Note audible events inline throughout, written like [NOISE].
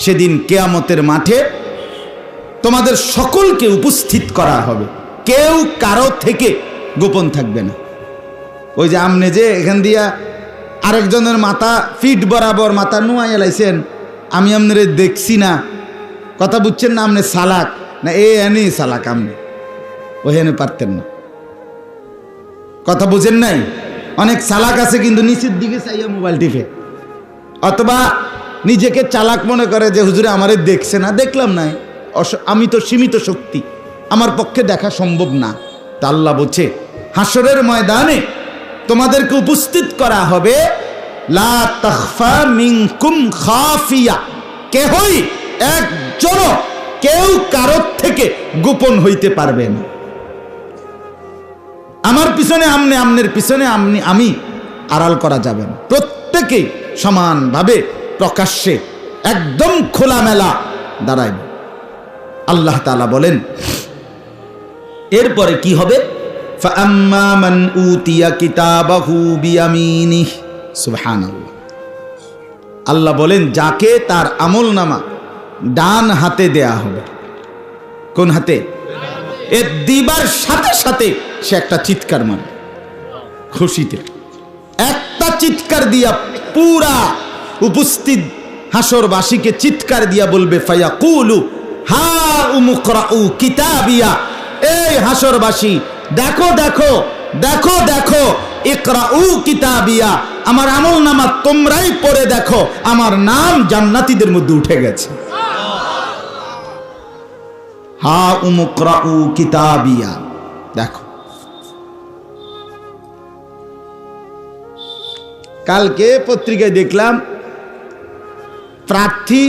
সেদিন কেয়ামতের মাঠে তোমাদের সকলকে উপস্থিত করা হবে। কেউ কারও থেকে গোপন থাকবে না। ওই যে আমনে যে এখান দিয়া আরেকজনের মাথা ফিট বরাবর মাথা নুয়াই এলাইছেন আমি আপনারে দেখছি না। কথা বুঝছেন না আপনি সালাক? না, এ এনে সালাক আপনি ওহেনে পারতেন না। কথা বুঝেন নাই? অনেক চালাক আছে কিন্তু নিচের দিকে চাইয়া মোবাইল টিপে। অথবা নিজেকে চালাক মনে করে যে, হুজুরে, আমারে দেখছে না। দেখলাম নাই। আমি তো সীমিত শক্তি। আমার পক্ষে দেখা সম্ভব না। তা আল্লাহ বলছে হাসরের ময়দানে তোমাদেরকে উপস্থিত করা হবে। লা তাখফা মিনকুম খাফিয়া। কেহই একজন কেউ কারোর থেকে গোপন হইতে পারবে না। আমার পিছনে আমনে, আমনের পিছনে আমনি, আমি আড়াল করা যাবে না। প্রত্যেকেই সমানভাবে প্রকাশ্যে একদম খোলামেলা দাঁড়াইব আল্লাহ তালা বলেন, এরপরে কি হবে? আল্লাহ বলেন, যাকে তার আমল নামা ডান হাতে দেয়া হবে। কোন হাতে? এর দিবার সাথে সাথে সে একটা চিৎকার মানে খুশিতে। একটা চিৎকার দিয়া পুরা উপস্থিত হাসরবাসীকে চিৎকার দিয়া বলবে ফাইয়া কুলু হা উমুকরাউ কিতাবিয়া। এই হাসরবাসী, দেখো দেখো দেখো দেখো, ইকরাউ কিতাবিয়া। আমার আমল নামা তোমরাই পড়ে দেখো, আমার নাম জান্নাতীদের মধ্যে উঠে গেছে। হা উমুকরাউ কিতাবিয়া, দেখো। কালকে পত্রিকায় দেখলাম প্রার্থী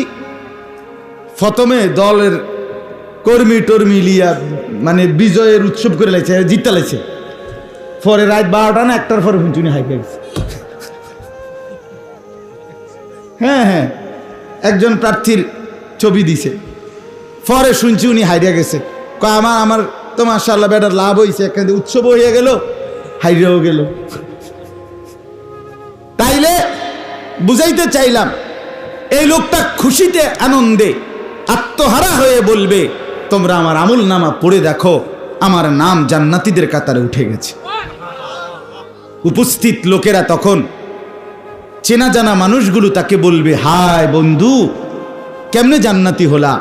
প্রথমে দলের কর্মী টর্মী লিয়া মানে বিজয়ের উৎসব করে লাইছে জিততে লাইছে। পরে রাত বারোটা না, একটার পরে হুঁচুনি হাই গেছে হ্যাঁ হ্যাঁ একজন প্রার্থীর ছবি দিছে। পরে শুনছি উনি হাইরিয়া গেছে। আমার আমার তো মার্শাল্লাহ বেটার লাভ হয়েছে এখানে উৎসব হয়ে গেল, হাইরিয়াও গেল। তাইলে বুঝাইতে চাইলাম এই লোকটা খুশিতে আনন্দে আত্মহারা হয়ে বলবে, তোমরা আমার আমল নামা পড়ে দেখো, আমার নাম জান্নাতীদের কাতারে উঠে গেছে। উপস্থিত লোকেরা তখন চেনা জানা মানুষগুলো তাকে বলবে, হায় বন্ধু, কেমনে জান্নাতি হলা?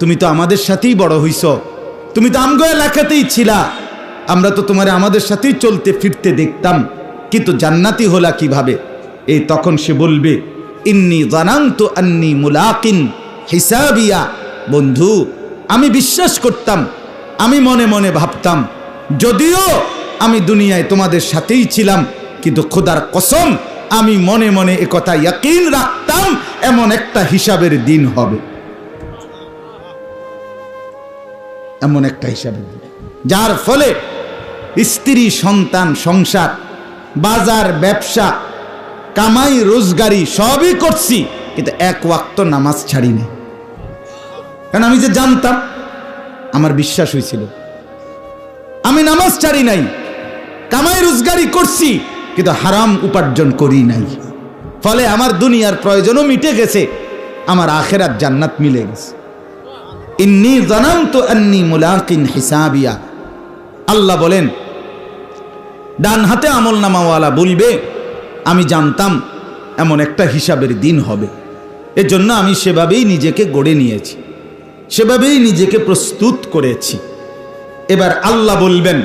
তুমি তো আমাদের সাথেই বড় হইছ। তুমি তো আমগো এলাকাতেই ছিলা। আমরা তো তোমার আমাদের সাথেই চলতে ফিরতে দেখতাম, কিন্তু জান্নাতি হলা কীভাবে? এই তখন সে বলবে ইন্নি জানান্ত আন্নি মুলাকিন। হিসাবিয়া, বন্ধু, আমি বিশ্বাস করতাম, আমি মনে মনে ভাবতাম, যদিও আমি দুনিয়ায় তোমাদের সাথেই ছিলাম, কিন্তু খোদার কসম, আমি মনে মনে একথা ইয়াকিন রাখতাম, এমন একটা হিসাবের দিন হবে। এমন একটা হিসাবের দিন। যার ফলে স্ত্রী, সন্তান, সংসার, বাজার, ব্যবসা কামাই, রোজগারি সবই করছি, কিন্তু এক ওয়াক্ত নামাজ ছাড়ি না কারণ আমি যে জানতাম, আমার বিশ্বাস হয়েছিল। আমি নামাজ ছাড়ি নাই, কামাই, রোজগারি করছি, কিন্তু হারাম উপার্জন করি নাই। ফলে আমার দুনিয়ার প্রয়োজনও মিটে গেছে, আমার আখেরাত জান্নাত মিলে গেছে। ইন্নি জানান্ত আন্নি মুলাকিন হিসাবিয়া। আল্লাহ বলেন, ডান হাতে আমল নামাওয়ালা বলবে আমি জানতাম এমন একটা হিসাবের দিন হবে। এজন্য আমি সেভাবেই নিজেকে গড়ে নিয়েছি। সেভাবেই নিজেকে প্রস্তুত করেছি। এবার আল্লাহ বলবেন,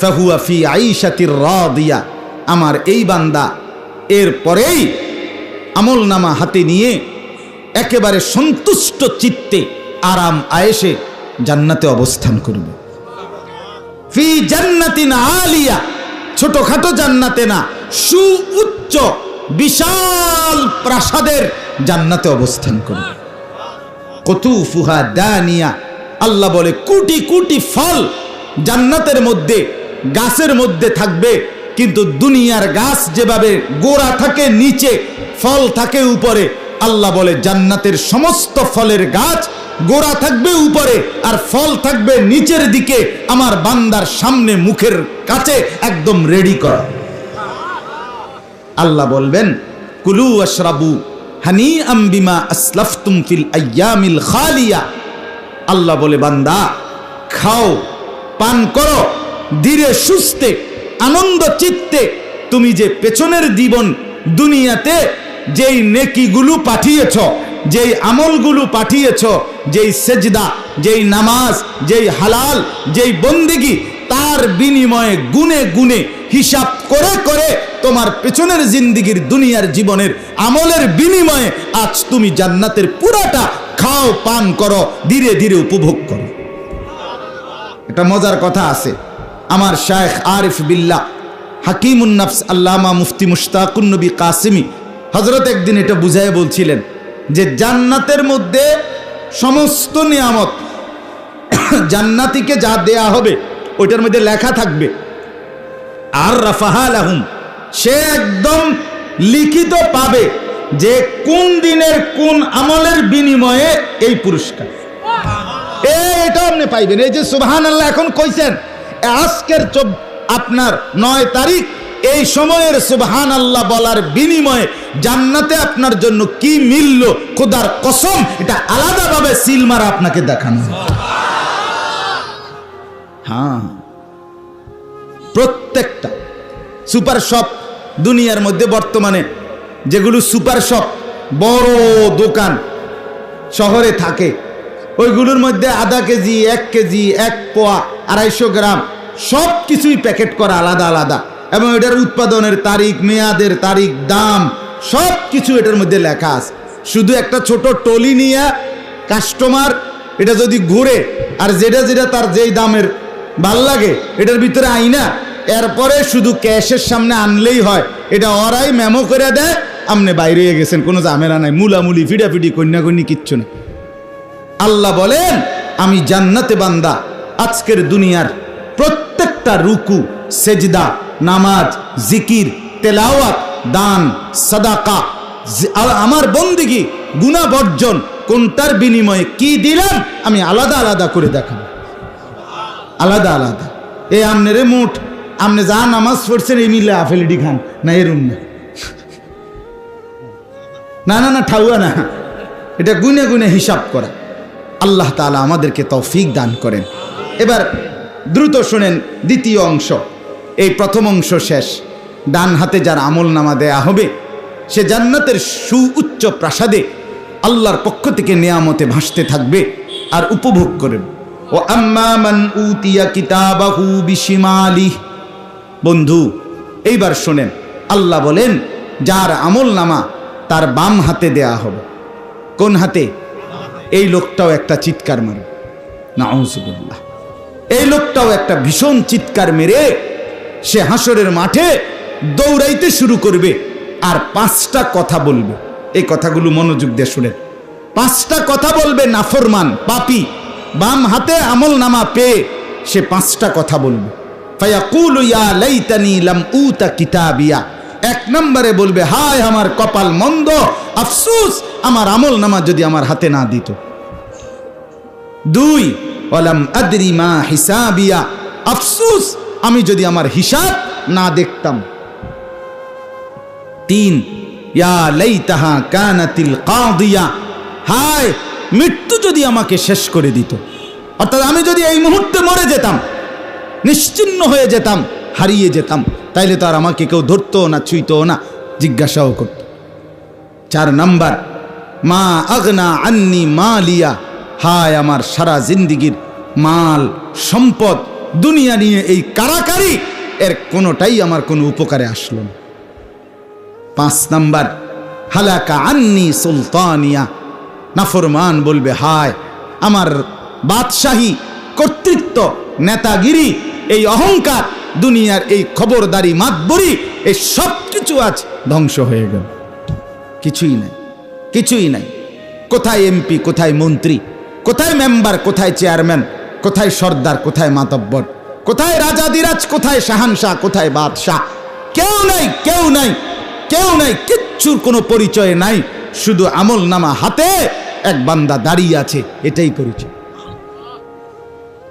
ফাহুয়া ফি আইসাতির দিয়া আমার এই বান্দা এর পরেই আমল নামা হাতে নিয়ে একেবারে সন্তুষ্ট চিত্তে আরাম আয়েসে জান্নাতে অবস্থান করবে। ফি জান্নাতিন আলিয়া। ছোটখাটো জান্নাতে না, সুউচ্চ, বিশাল প্রাসাদের জান্নাতে অবস্থান করবে কতুফুহা দানিয়া, আল্লাহ বলে কোটি কোটি ফল জান্নাতের মধ্যে, গাছের মধ্যে থাকবে, কিন্তু দুনিয়ার গাছ যেভাবে গোড়া থাকে নিচে, ফল থাকে উপরে, আল্লাহ বলে জান্নাতের সমস্ত ফলের গাছ গোড়া থাকবে উপরে আর ফল থাকবে নিচের দিকে। আমার বান্দার সামনে মুখের কাছে একদম রেডি করা। আল্লাহ বলবেন, কুলু আশরাবু হানি আম্বিমা আসলাফতুম ফিল আয়ামিল খালিয়া। আল্লাহ বলে, বান্দা, খাও, পান করো, ধীরে সুস্থে, আনন্দ চিত্তে। তুমি যে পেছনের জীবন দুনিয়াতে যেই নেকিগুলো পাঠিয়েছ যেই আমলগুলো পাঠিয়েছ, যেই সেজদা, যেই নামাজ, যেই হালাল, যেই বন্দিগি, তার বিনিময়ে গুনে গুনে হিসাব করে করে তোমার পেছনের জিন্দিগির দুনিয়ার জীবনের আমলের বিনিময়ে আজ তুমি জান্নাতের পুরাটা খাও পান করো, ধীরে ধীরে উপভোগ করো। এটা মজার কথা আছে। আমার শায়েখ আরিফ বিল্লাহ হাকিমুন্নাফস আল্লামা মুফতি মুশতাকুন নবী কাসিমি হজরত একদিন এটা বুঝাই বলছিলেন যে জান্নাতের মধ্যে সমস্ত নিয়ামত [COUGHS] জান্নাতিকে যা দেয়া হবে, ওইটার মধ্যে লেখা থাকবে, আর রাফাহাল আহুম সে একদম লিখিত পাবে যে কোন দিনের কোন আমলের বিনিময়ে এই পুরস্কার। এটা আপনি পাইবেন। এই যে সুবহান আল্লাহ এখন কইছেন আজকের আপনার নয় তারিখ এই সময়ের সুবহান আল্লাহ বলার বিনিময়ে জান্নাতে আপনার জন্য কি মিলল, খোদার কসম, এটা আলাদাভাবে সিল আপনাকে দেখানো হ্যাঁ। প্রত্যেকটা সুপার শপ দুনিয়ার মধ্যে বর্তমানে যেগুলো সুপার শপ, বড় দোকান শহরে থাকে, ওইগুলোর মধ্যে আধা কেজি, এক কেজি, এক পোয়া, আড়াইশো গ্রাম সব কিছুই প্যাকেট করা আলাদা আলাদা। এবং এটার উৎপাদনের তারিখ, মেয়াদের তারিখ, দাম সব কিছু এটার মধ্যে লেখা আছে। শুধু একটা ছোট টলি নিয়ে কাস্টমার এটা যদি ঘুরে, আর যেটা যেটা তার যেই দামের ভালো লাগে, এটার ভিতরে আইনা, এরপরে শুধু ক্যাশের সামনে আনলেই হয়। এটা ওরাই মেমো করে দেয় আপনি বাইরে হয়ে গেছেন, কোনো ঝামেলা নাই, মুলামুলি, ফিডাফিডি কন্যা কন্যা কিচ্ছু না আল্লাহ বলেন, আমি জান্নাতে বান্দা, আজকের দুনিয়ার প্রত্যেকটা রুকু, সেজদা, নামাজ, জিকির, তেলাওয়াত, দান, সাদাকা। আমার বন্দিগি গুণা বর্জন, কোনটার বিনিময়ে কি দিলাম, আমি আলাদা আলাদা করে দেখাবো। আলাদা আলাদা। এ আমনেরে মুঠ, আমনে যা নামাজ পড়ছেন, এই মিলে আফেলিডি খান, না এরুম না না না না, ঠাউয়া না। এটা গুনে গুনে হিসাব করা। আল্লাহ তালা আমাদেরকে তৌফিক দান করেন। এবার দ্রুত শোনেন দ্বিতীয় অংশ। এই প্রথম অংশ শেষ। ডান হাতে যার আমল নামা দেয়া হবে, সে জান্নাতের সুউচ্চ প্রাসাদে আল্লাহর পক্ষ থেকে নেয়ামতে ভাসতে থাকবে আর উপভোগ করবে। ও আম্মামান উতিয়া কিতাবাহু বিশিমালি বন্ধু, এইবার শোনেন, আল্লাহ বলেন, যার আমল নামা তার বাম হাতে দেয়া হবে। কোন হাতে? এই লোকটাও একটা চিৎকার মারে। নাউজুবিল্লাহ। এই লোকটাও একটা ভীষণ চিৎকার মেরে সে হাসরের মাঠে দৌড়াইতে শুরু করবে আর পাঁচটা কথা বলবে। এই কথাগুলো মনোযোগ দিয়ে শুনেন। পাঁচটা কথা বলবে নাফরমান, পাপি। বাম হাতে আমল নামা পেয়ে সে পাঁচটা কথা বলবে। এক নম্বরে বলবে, হায় আমার কপাল মন্দ, আফসুস, আমার আমল নামা যদি আমার হাতে না দিত। দুই ওয়ালাম আদরি মা হিসাবিয়া। আফসুস, আমি যদি আমার হিসাব না দেখতাম। তিন, ইয়া লাইতাহা কানাতিল কাদিয়া। হায়, মৃত্যু যদি আমাকে শেষ করে দিত। অর্থাৎ আমি যদি এই মুহূর্তে মরে যেতাম, নিশ্চিন্ন হয়ে যেতাম, হারিয়ে যেতাম, তাইলে তো আর আমাকে কেউ ধরতো না, ছুঁইতো না, জিজ্ঞাসাও করত। চার নাম্বার, মা আগনা আন্নি মালিয়া। হায়, আমার সারা জিন্দিগির মাল, সম্পদ, দুনিয়া নিয়ে এই কারাকারি, এর কোনোটাই আমার কোনো উপকারে আসলো না। পাঁচ নাম্বার, হালাকা আন্নি সুলতানিয়া। নাফরমান বলবে, হায়, আমার বাদশাহী, কর্তৃত্ব, নেতাগিরি, এই অহংকার, দুনিয়ার এই খবরদারি, মাতবরি, এই সব কিছু আজ ধ্বংস হয়ে গেল। কিছুই নাই কিছুই নাই। কোথায় এমপি, কোথায় মন্ত্রী, কোথায় মেম্বার, কোথায় চেয়ারম্যান কোথায় সর্দার, কোথায় মাতব্বর? কোথায় রাজা দিরাজ, কোথায় শাহানশাহ, কোথায় বাদশাহ? কেউ নাই কেউ নাই কেউ নাই, কিচ্ছুর কোনো পরিচয় নাই। শুধু আমল নামা হাতে এক বান্দা দাঁড়িয়ে আছে, এটাই পরিচয়।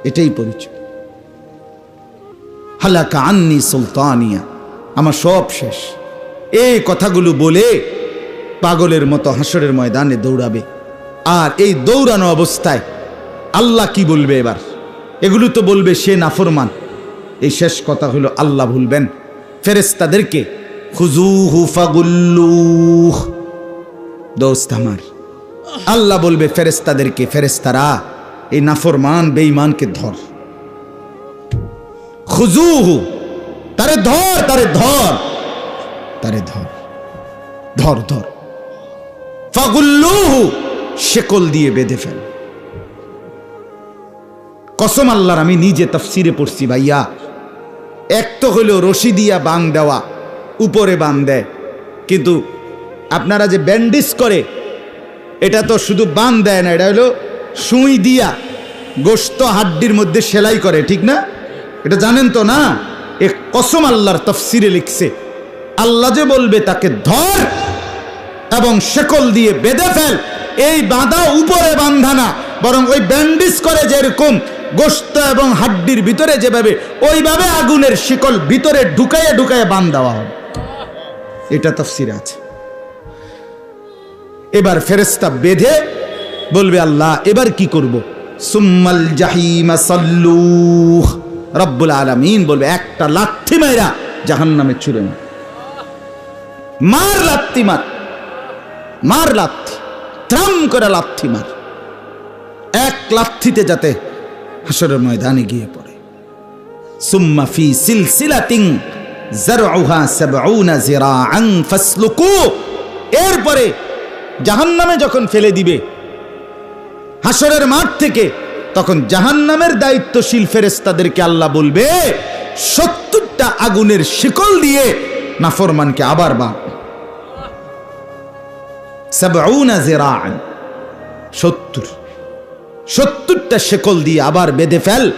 এটাই পরিচয়। হালাকা আন্নি সুলতানিয়া, আমার সব শেষ। এই কথাগুলো বলে পাগলের মতো হাসরের ময়দানে দৌড়াবে। আর এই দৌড়ানো অবস্থায় আল্লাহ কি বলবে এবার? এগুলো তো বলবে সে নাফরমান। এই শেষ কথা হলো আল্লাহ ভুলবেন। ফেরেস্তাদেরকে দোস্ত আমার, আল্লাহ বলবে ফেরেস্তাদেরকে ফেরেস্তারা এই নাফরমান বেঈমানকে ধর। খুজুহু তারে ধর তারে ধর। তারে ধর ধর ধর। ফাগুল্লুহু, শেকল দিয়ে বেঁধে ফেল। কসম আল্লাহর, আমি নিজে তফসিরে পড়ছি ভাইয়া। এক তো হইল রশি দিয়া বাং দেওয়া, উপরে বান দেয়। কিন্তু আপনারা যে ব্যান্ডিজ করে, এটা তো শুধু বান দেয় না, এটা হলো সুই দিয়া গোস্ত হাড্ডির মধ্যে সেলাই করে, ঠিক না? এটা জানেন তো না? এ কসম আল্লাহর তফসিরে লিখছে, আল্লাহ যে বলবে তাকে ধর এবং শেকল দিয়ে বেঁধে ফেল। এই বাঁধা উপরে বান্ধা না, বরং ওই ব্যান্ডিজ করে যেরকম গোস্ত এবং হাড্ডির ভিতরে যেভাবে, ওইভাবে আগুনের শিকল ভিতরে ঢুকাইয়ে ঢুকাইয়ে বান দেওয়া হবে এটা তফসিরে আছে। এবার ফেরেস্তা বেঁধে বলবে, আল্লাহ, এবার কি করব? সুম্মাল জাহিমা সাল্লুহ রব্বুল আলামিন বলবে, একটা লাথি মাইরা জাহান্নামে ছুড়ে মার। মার লাত্তি মার। মার লাথি। ত্রাম করে লাথি মার। এক লাথিতে যাতে হাসরের ময়দানে গিয়ে পড়ে। সুম্মা ফি সিলসিলাতিন জারউহা সাবউনা জিরাআন ফাসলুকু। এরপরে জাহান্নামে যখন ফেলে দিবে হাসরের মাঠ থেকে তখন জাহান্নামের দায়িত্বশীল ফেরেস্তাদেরকে আল্লাহ বলবে, সত্তরটা আগুনের শিকল দিয়ে নাফরমানকে আবার বাঁধ সাবউনা জিরাআন সত্তর। সত্তরটা শেকল দিয়ে আবার বেঁধে ফেল,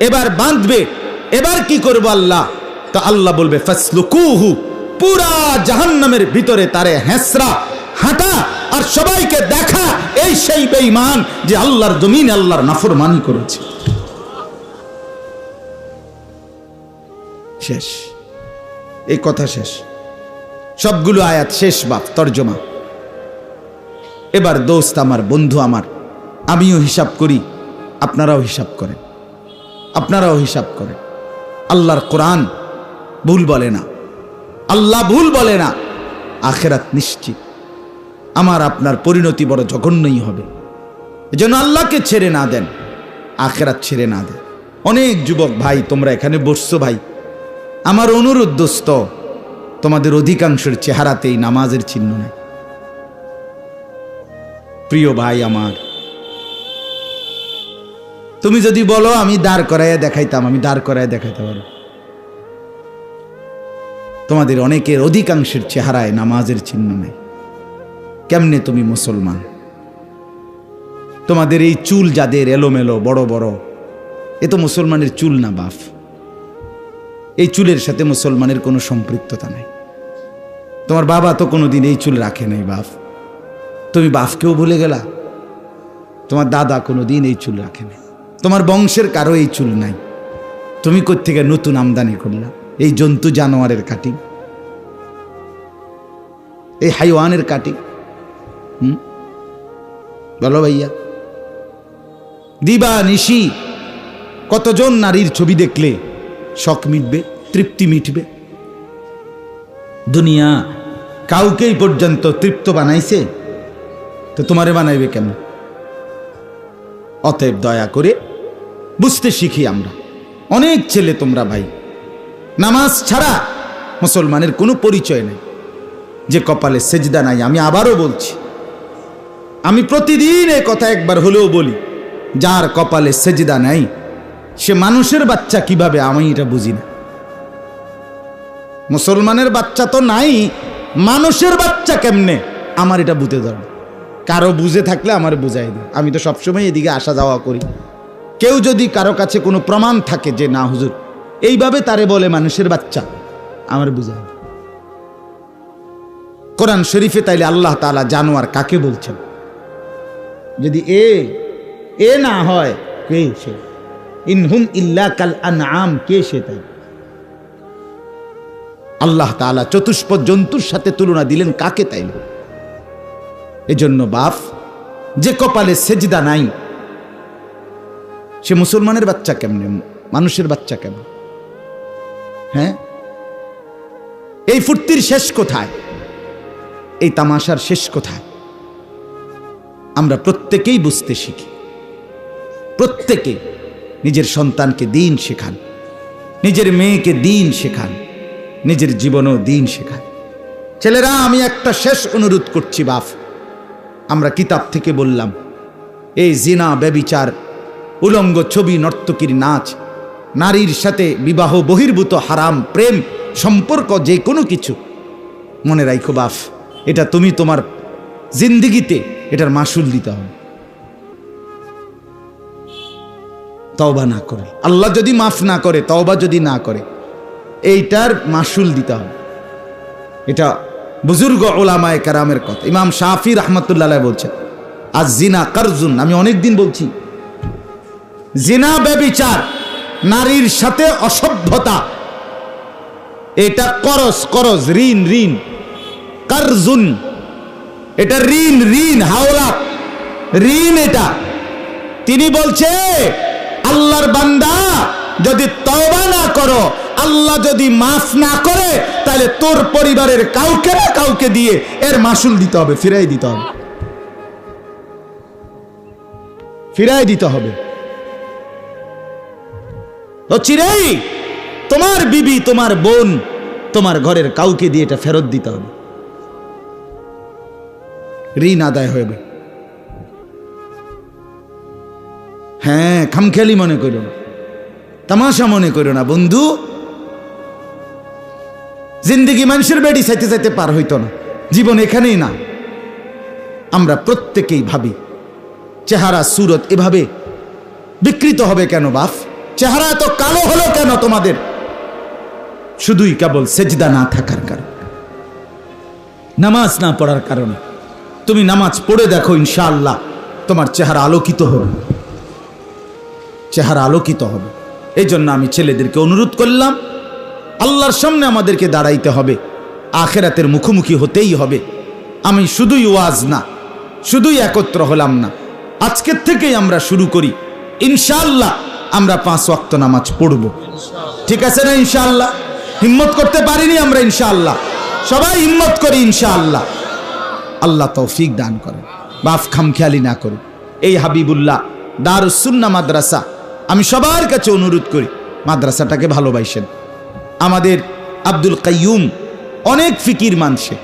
এবার বাঁধবে, এবার কি করব আল্লাহ? তো আল্লাহ বলবে, ফাসলুকুহু, পুরা জাহান্নামের ভিতরে তারে হেসরা, হাঁটা আর সবাইকে দেখা, এই সেই বেঈমান যে আল্লাহর জমিন আল্লাহর নাফরমানি করেছে। শেষ। এই কথা শেষ। সবগুলো আয়াত শেষ বাপ, তর্জমা। এবার দোস্ত, আমার বন্ধু, আমার আমিও হিসাব করি, আপনারাও হিসাব করেন। আপনারাও হিসাব করেন। আল্লাহর কোরআন ভুল বলে না। আল্লাহ ভুল বলে না। আখেরাত নিশ্চিত। আমার আপনার পরিণতি বড় জঘন্যই হবে। এজন্য আল্লাহকে ছেড়ে না দেন, আখেরাত ছেড়ে না দেন। অনেক যুবক ভাই, তোমরা এখানে বসছো ভাই। আমার অনুরোধ দোস্ত, তোমাদের অধিকাংশের চেহারাতেই নামাজের চিহ্ন নেই। প্রিয় ভাই আমার তুমি যদি বলো, আমি দাঁড় করাইয়া দেখাইতাম, আমি দাঁড় করাইয়া দেখাইতে পারো। তোমাদের অনেকের অধিকাংশের চেহারায় নামাজের চিহ্ন নেই। কেমনে তুমি মুসলমান? তোমাদের এই চুল যাদের এলোমেলো, বড় বড়, এ তো মুসলমানের চুল না বাফ। এই চুলের সাথে মুসলমানের কোনো সম্পৃক্ততা নাই। তোমার বাবা তো কোনোদিন এই চুল রাখে নাই বাফ। তুমি বাফকেও ভুলে গেলা। তোমার দাদা কোনোদিন এই চুল রাখে নাই। তোমার বংশের কারও এই চুল নাই। তুমি কোত্থেকে নতুন আমদানি করলা? এই জন্তু জানোয়ারের কাটি। এই হাইওয়ানের কাটি। হুম? বলো ভাইয়া। দিবা নিশি, কতজন নারীর ছবি দেখলে শখ মিটবে, তৃপ্তি মিটবে? দুনিয়া কাউকেই পর্যন্ত তৃপ্ত বানাইছে? তো তোমারে বানাইবে কেন অতএব দয়া করে বুঝতে শিখি আমরা। অনেক ছেলে তোমরা ভাই। নামাজ ছাড়া মুসলমানের কোনো পরিচয় নেই। যে কপালে সেজদা নাই, আমি আবারও বলছি। আমি প্রতিদিন এ কথা একবার হলেও বলি, যার কপালে সেজদা নাই, সে মানুষের বাচ্চা কীভাবে, আমি এটা বুঝি না। মুসলমানের বাচ্চা তো নাই, মানুষের বাচ্চা কেমনে, আমার এটা বুঝে ধর। কারও বুঝে থাকলে আমার বুঝাই দিই আমি তো সবসময় এদিকে আসা যাওয়া করি। কেউ যদি কারও কাছে কোনো প্রমাণ থাকে যে না, হুজুর, এইভাবে তারে বলে মানুষের বাচ্চা, আমার দিই। কোরআন শরীফে তাইলে আল্লাহ তাআলা জানোয়ার কাকে বলছেন? যদি এ এ না হয়, কে সে? ইনহুম ইল্লা কাল আনআম, কে সে তাই? আল্লাহ তাআলা চতুষ্প জন্তুর সাথে তুলনা দিলেন কাকে তাইলে? এজন্য বাপ, যে কপালে সেজদা নাই সে মুসলমানের বাচ্চা কেমনে? মানুষের বাচ্চা কেমন? হ্যাঁ? এই ফুর্তির শেষ কোথায়? এই তামাশার শেষ কোথায়? আমরা প্রত্যেকেই বুঝতে শিখি। প্রত্যেকে নিজের সন্তানকে দিন শেখান। নিজের মেয়েকে দিন শেখান। নিজের জীবনও দিন শেখান। ছেলেরা, আমি একটা শেষ অনুরোধ করছি বাপ আমরা কিতাব থেকে বললাম, এই জিনা, ব্যবিচার উলঙ্গ ছবি নর্তকীর নাচ, নারীর সাথে বিবাহ বহির্ভূত হারাম প্রেম, সম্পর্ক যে কোনো কিছু। মনে রাখো বাফ, এটা তুমি তোমার জিন্দিগিতে এটার মাসুল দিতে হবে। তওবা না করে। আল্লাহ যদি মাফ না করে, তওবা যদি না করে, এইটার মাসুল দিতে হবে। এটা বুজুর্গ ওলামায় কারামের কথা। ইমাম শাফি রহমতুল্লাহ বলছেন, আজ জিনা কারজুন, আমি অনেক দিন বলছি জিনা, ব্যবিচার, নারীর সাথে অসভ্যতা। এটা করস করস, ঋণ ঋণ। কারজুন। এটা ঋণ ঋণ, হাওলা। ঋণ এটা। তিনি বলছে, আল্লাহর বান্দা, যদি তওবা না করো, আল্লাহ যদি মাফ না করে, তাহলে তোর পরিবারের কাউকে না কাউকে দিয়ে এর মাসুল দিতে হবে, ফিরাই দিতে হবে। ফিরাই দিতে হবে। চিরেই তোমার বিবি, তোমার বোন, তোমার ঘরের কাউকে দিয়ে এটা ফেরত দিতে হবে। ঋণ আদায় হবে হ্যাঁ খামখেয়ালি মনে করো না। তামাশা মনে করো না, বন্ধু। জিন্দিগি মানুষের বেডি চাইতে চাইতে পার হইতো না। জীবন এখানেই না। আমরা প্রত্যেকেই ভাবি, চেহারা, সুরত এভাবে বিকৃত হবে কেন বাফ চেহারা এত কালো হলো কেন তোমাদের? শুধুই কেবল সেজদা না থাকার কারণ। নামাজ না পড়ার কারণে। তুমি নামাজ পড়ে দেখো ইনশাআল্লাহ, তোমার চেহারা আলোকিত হবে। চেহারা আলোকিত হবে। এই জন্য আমি ছেলেদেরকে অনুরোধ করলাম, আল্লাহর সামনে আমাদেরকে দাঁড়াইতে হবে। আখেরাতের মুখোমুখি হতেই হবে। আমি শুধুই ওয়াজ না, শুধুই একত্র হলাম না। আজকের থেকেই আমরা শুরু করি। ইনশাআল্লাহ আমরা পাঁচ ওয়াক্ত নামাজ পড়ব। ঠিক আছে না ইনশাআল্লাহ? হিম্মত করতে পারিনি আমরা ইনশাআল্লাহ। সবাই হিম্মত করি ইনশাআল্লাহ। আল্লাহ তৌফিক দান করে বাফ খামখেয়ালি না করে এই হাবিবুল্লাহ দারুসুন্না মাদ্রাসা, আমি সবার কাছে অনুরোধ করি, মাদ্রাসাটাকে ভালোবাসেন। আমাদের আব্দুল কাইয়ুম অনেক ফিকির মানছে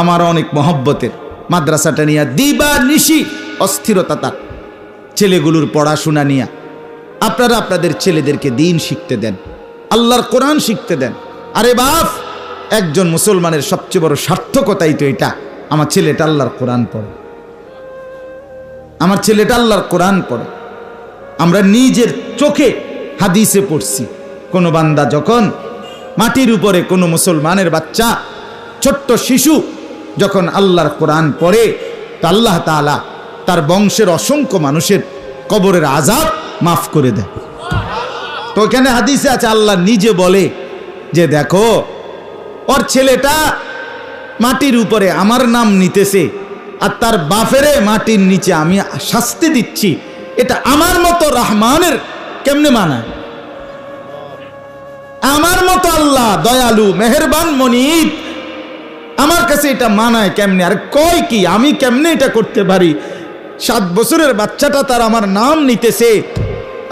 আমার অনেক মহব্বতের। মাদ্রাসাটা নিয়ে দিবা নিশি অস্থিরতা তার। ছেলেগুলোর পড়াশোনা নিয়ে আপনারা আপনাদের ছেলেদেরকে দিন শিখতে দেন। আল্লাহর কোরআন শিখতে দেন। আরে বাপ, একজন মুসলমানের সবচেয়ে বড় সার্থকতাই তো এটা। আমার ছেলেটা আল্লাহর কোরআন পড়ে। আমার ছেলেটা আল্লাহর কোরআন পড়ে। আমরা নিজের চোখে হাদিসে পড়ছি। কোনো বান্দা যখন মাটির উপরে কোনো মুসলমানের বাচ্চা, ছোট্ট শিশু যখন আল্লাহর কোরআন পড়ে, তা আল্লাহ তাআলা তার বংশের অসংখ্য মানুষের কবরের আজাব মাফ করে দেয় তো এখানে হাদিসে আছে, আল্লাহ নিজে বলে যে দেখো, ওর ছেলেটা মাটির উপরে আমার নাম নিতেছে আর তার বাফেরে মাটির নিচে আমি শাস্তি দিচ্ছি। এটা আমার মতো রহমানের কেমনে মানায়? আমার মতো আল্লাহ দয়ালু, মেহেরবান, মনিব, আমার কাছে এটা মানায় কেমনে? আর কয় কি, আমি কেমনে এটা করতে পারি? সাত বছরের বাচ্চাটা তার আমার নাম নিতেছে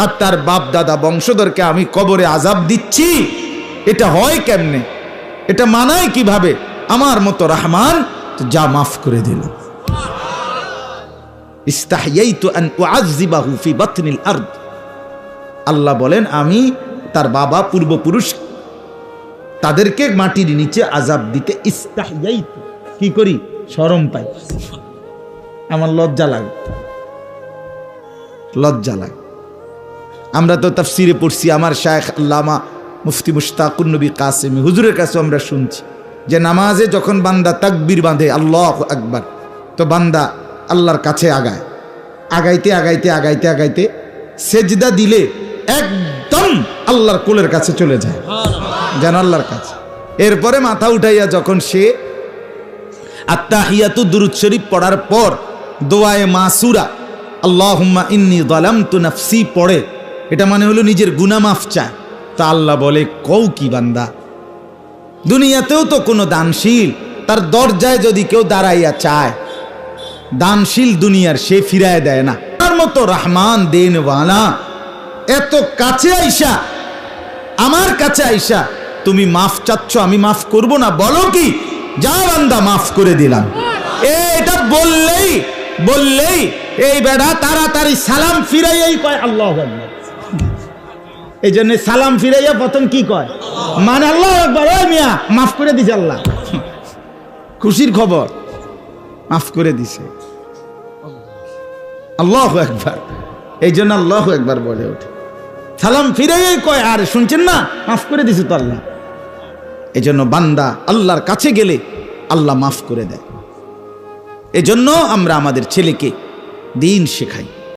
আর তার বাপ দাদা বংশধরকে আমি কবরে আজাব দিচ্ছি। এটা হয় কেমনে? এটা মানায় কীভাবে? আমার মতো রহমান যা মাফ করে দিল। আল্লাহ বলেন, আমি তার বাবা পূর্বপুরুষ, তাদেরকে মাটির নিচে আজাব দিতে কি করি? শরম পাই। আমার লজ্জা লাগে। লজ্জা লাগে। আমরা তো তাফসিরে পড়ছি, আমার শায়েখ আল্লামা মুফতি মুশতাকুর নবী কাসেমি। হুজুরের কাছে আমরা শুনছি যে নামাজে যখন বান্দা তাকবীর বাঁধে, আল্লাহ আকবার, তো বান্দা আল্লাহর কাছে আগায়। আগাইতে আগাইতে আগাইতে আগাইতে সেজদা দিলে একদম আল্লাহর কোলের কাছে চলে যায়, যেন আল্লাহর কাছে। এরপরে মাথা উঠাইয়া যখন সে আত্মাহিয়াতু দুরুদ শরীফ পড়ার পর দোয়ায়ে মাসুরা আল্লাহ ইন্নি যালামতু নাফসি, পড়ে এটা মানে হলো নিজের গুনাহ মাফ চায় তা আল্লাহ বলে, কও কি বান্দা? দুনিয়াতেও তো কোনো দানশীল, তার দরজায় যদি কেউ দাঁড়াইয়া চায়, দানশীল দুনিয়ার সে ফিরায় দেয় না। তার মতো রহমান দেনওয়ালা, এত কাছে আইসা, আমার কাছে আইসা, তুমি মাফ চাচ্ছ, আমি মাফ করব না, বলো কি? যা বান্দা মাফ করে দিলাম। এটা বললেই বললেই, এই বেড়া তাড়াতাড়ি সালাম ফিরাইয়াই কয় আল্লাহ এই জন্য সালাম ফিরাইয়া প্রথম কি কয়? মানে আল্লাহ একবার ওই মিয়া, মাফ করে দিছে আল্লাহ। খুশির খবর, মাফ করে দিছে। আল্লাহ একবার এই জন্য আল্লাহ একবার বলে ওঠে। সালাম ফিরাইয়াই কয়, আর শুনছেন না, মাফ করে দিছে তো আল্লাহ। এই জন্য বান্দা আল্লাহর কাছে গেলে আল্লাহ মাফ করে দেয়। এজন্য আমরা আমাদের ছেলেকে দিন শেখাই।